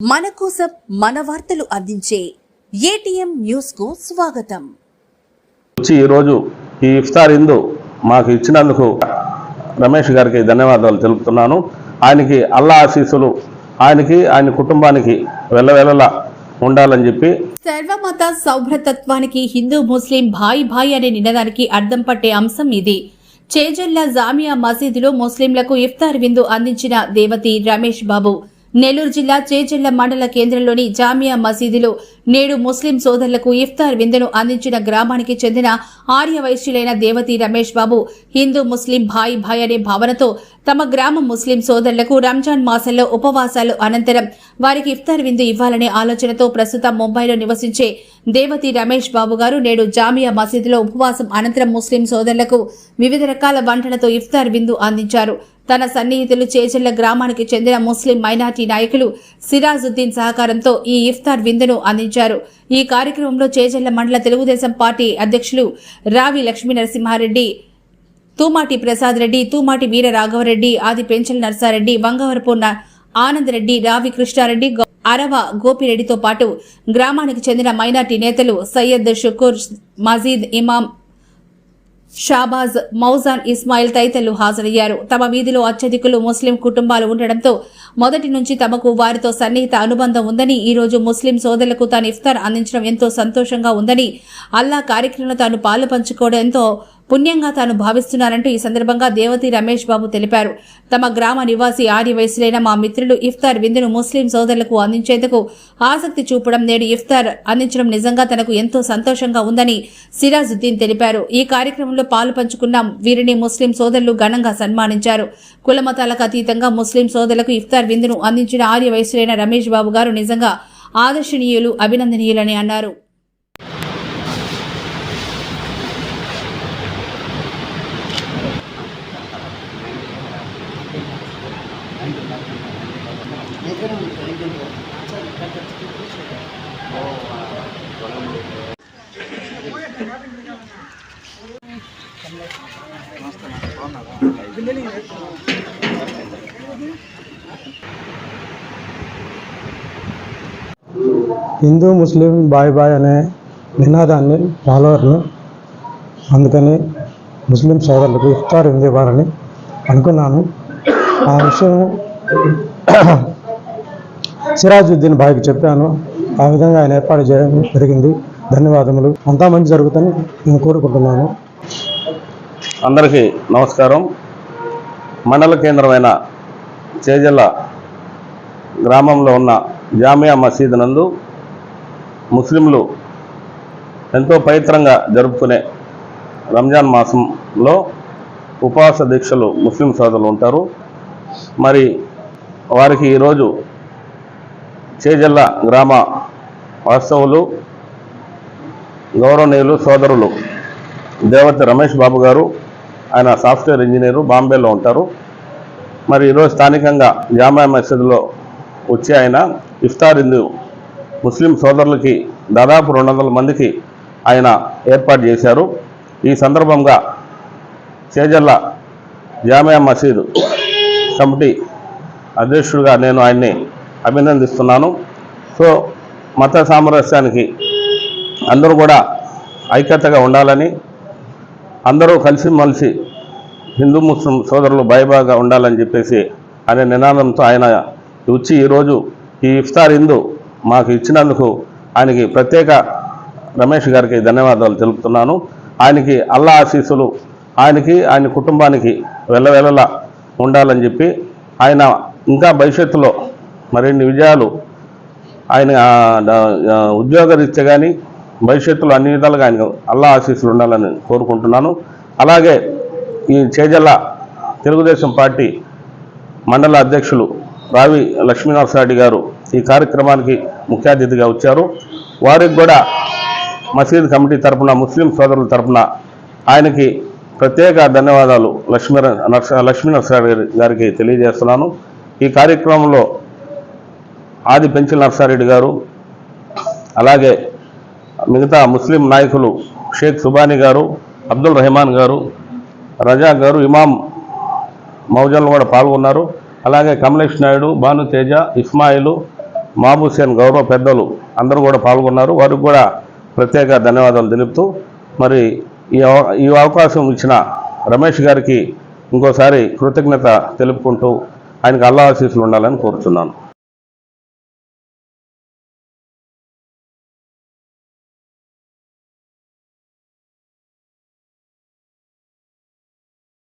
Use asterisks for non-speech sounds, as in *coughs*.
మన కోసం మన వార్తలు అందించే ఏటీఎం న్యూస్కు స్వాగతం. వచ్చి ఈరోజు ఈ ఇఫ్తార్ ఇందు మాకు ఇచ్చినందుకు రమేష్ గారికి ధన్యవాదాలు తెలుపుతున్నాను. ఆయనకి అల్లా ఆశీస్సులు ఆయనకి ఆయన కుటుంబానికి వెళ్ళవెళ్ళలా ఉండాలని చెప్పి సర్వమత సౌభ్రతత్వానికి హిందూ ముస్లిం భాయ్ భాయ్ అనే నినాదానికి అర్థం పట్టే అంశం ఇది. చేజల్ల జామియా మసీదులో ముస్లింలకు ఇఫ్తార్ విందు అందించిన దేవతి రమేష్ బాబు. నెల్లూరు జిల్లా చేజెళ్ళ మండల కేంద్రంలోని జామియా మసీదులో నేడు ముస్లిం సోదరులకు ఇఫ్తార్ విందును అందించిన గ్రామానికి చెందిన ఆర్య వైశ్యులైన దేవతి రమేష్ బాబు హిందూ ముస్లిం భాయ్ భాయ్ అనే భావనతో తమ గ్రామ ముస్లిం సోదరులకు రంజాన్ మాసంలో ఉపవాసాలు అనంతరం వారికి ఇఫ్తార్ విందు ఇవ్వాలనే ఆలోచనతో ప్రస్తుతం ముంబైలో నివసించే దేవతి రమేష్ బాబు గారు నేడు జామియా మసీదులో ఉపవాసం అనంతరం ముస్లిం సోదరులకు వివిధ రకాల వంటలతో ఇఫ్తార్ విందు అందించారు. తన సన్నిహితులు చేజల్ల గ్రామానికి చెందిన ముస్లిం మైనార్టీ నాయకులు సిరాజుద్దీన్ సహకారంతో ఈ ఇఫ్తార్ విందును అందించారు. ఈ కార్యక్రమంలో చేజల్ల మండల తెలుగుదేశం పార్టీ అధ్యక్షులు రావి లక్ష్మీ నరసింహారెడ్డి తూమాటి ప్రసాద్ రెడ్డి తూమాటి వీర రాఘవరెడ్డి ఆది పెంచల నర్సారెడ్డి వంగవరపు ఆనందరెడ్డి రావి కృష్ణారెడ్డి అరవ గోపిరెడ్డితో పాటు గ్రామానికి చెందిన మైనార్టీ నేతలు సయ్యద్ షుకూర్ మజీద్ ఇమాం షాబాజ్ మౌజాన్ ఇస్మాయిల్ తదితరులు హాజరయ్యారు. తమ వీధిలో అత్యధికులు ముస్లిం కుటుంబాలు ఉండడంతో మొదటి నుంచి తమకు వారితో సన్నిహిత అనుబంధం ఉందని ఈ రోజు ముస్లిం సోదరులకు తాను ఇఫ్తార్ అందించడం ఎంతో సంతోషంగా ఉందని అల్లా కార్యక్రమంలో తాను పాలు పంచుకోవడం ఎంతో పుణ్యంగా తాను భావిస్తున్నారంటూ ఈ సందర్భంగా దేవతి రమేష్ బాబు తెలిపారు. తమ గ్రామ నివాసి ఆర్య వయసులైన మా మిత్రులు ఇఫ్తార్ విందును ముస్లిం సోదరులకు అందించేందుకు ఆసక్తి చూపడం నేడు ఇఫ్తార్ అందించడం నిజంగా తనకు ఎంతో సంతోషంగా ఉందని సిరాజుద్దీన్ తెలిపారు. ఈ కార్యక్రమంలో పాలు పంచుకున్న వీరిని ముస్లిం సోదరులు ఘనంగా సన్మానించారు. కులమతాలకు అతీతంగా ముస్లిం సోదరులకు ఇఫ్తార్ విందును అందించిన ఆర్య వయసులైన రమేష్ బాబు గారు నిజంగా ఆదర్శనీయులు అభినందనీయులని అన్నారు. హిందూ ముస్లిం బాయ్ బాయ్ అనే నినాదాన్ని ఫాలోవర్ను అందుకని ముస్లిం సోదరులకు ఇఫ్తార్ ఇవ్వాలని అనుకున్నాను. ఆ విషయం *coughs* సిరాజుద్దీన్ బాయ్కి చెప్పాను. ఆ విధంగా ఆయన ఏర్పాటు చేయడం జరిగింది. ధన్యవాదములు. అంతా మంచి జరుగుతుందని నేను కోరుకుంటున్నాను. అందరికీ నమస్కారం. మండల కేంద్రమైన చేజల్ల గ్రామంలో ఉన్న జామియా మసీద్ నందు ముస్లింలు ఎంతో పవిత్రంగా జరుపుకునే రంజాన్ మాసంలో ఉపవాస దీక్షలు ముస్లిం సోదరులు ఉంటారు. మరి వారికి ఈరోజు చేజల్ల గ్రామ వాస్తవులు గౌరవనీయులు సోదరులు దేవత రమేష్ బాబు గారు ఆయన సాఫ్ట్వేర్ ఇంజనీరు బాంబేలో ఉంటారు. మరి ఈరోజు స్థానికంగా జామా మసీదులో వచ్చి ఆయన ఇఫ్తార్ ఇందు ముస్లిం సోదరులకి దాదాపు రెండు వందల మందికి ఆయన ఏర్పాటు చేశారు. ఈ సందర్భంగా చేజల్ల జామియా మసీదు కమిటీ అధ్యక్షుడిగా నేను ఆయన్ని అభినందిస్తున్నాను. సో మత సామరస్యానికి అందరూ కూడా ఐక్యతగా ఉండాలని అందరూ కలిసిమలిసి హిందూ ముస్లిం సోదరులు భయభాగా ఉండాలని చెప్పేసి అనే నినాదంతో ఆయన వచ్చి ఈరోజు ఈ ఇఫ్తార్ హిందూ మాకు ఇచ్చినందుకు ఆయనకి ప్రత్యేక రమేష్ గారికి ధన్యవాదాలు తెలుపుతున్నాను. ఆయనకి అల్లా ఆశీస్సులు ఆయనకి ఆయన కుటుంబానికి వెళ్ళవెళ్ళలా ఉండాలని చెప్పి ఆయన ఇంకా భవిష్యత్తులో మరిన్ని విజయాలు ఆయన ఆ, ఉద్యోగరీత్యా కానీ భవిష్యత్తులో అన్ని విధాలుగా ఆయన అల్లా ఆశీస్సులు ఉండాలని కోరుకుంటున్నాను. అలాగే ఈ చేజల్ల తెలుగుదేశం పార్టీ మండల అధ్యక్షులు రావి లక్ష్మీనరసారెడ్డి గారు ఈ కార్యక్రమానికి ముఖ్య అతిథిగా వచ్చారు. వారికి కూడా మసీద్ కమిటీ తరపున ముస్లిం సోదరుల తరపున ఆయనకి ప్రత్యేక ధన్యవాదాలు లక్ష్మీ నరస లక్ష్మీ నరసారెడ్డి గారికి తెలియజేస్తున్నాను. ఈ కార్యక్రమంలో ఆది పెంచిల్ నరసారెడ్డి గారు అలాగే మిగతా ముస్లిం నాయకులు షేక్ సుబానీ గారు అబ్దుల్ రెహమాన్ గారు రజా గారు ఇమాం మౌజన్లు కూడా పాల్గొన్నారు. అలాగే కమలేష్ నాయుడు భాను తేజ ఇస్మాయిలు మహబూబ్ గౌరవ పెద్దలు అందరూ కూడా పాల్గొన్నారు. వారికి కూడా ప్రత్యేక ధన్యవాదాలు తెలుపుతూ మరి ఈ ఈ అవకాశం ఇచ్చిన రమేష్ గారికి ఇంకోసారి కృతజ్ఞత తెలుపుకుంటూ ఆయనకు అల్లా ఆశీస్సులు ఉండాలని కోరుతున్నాను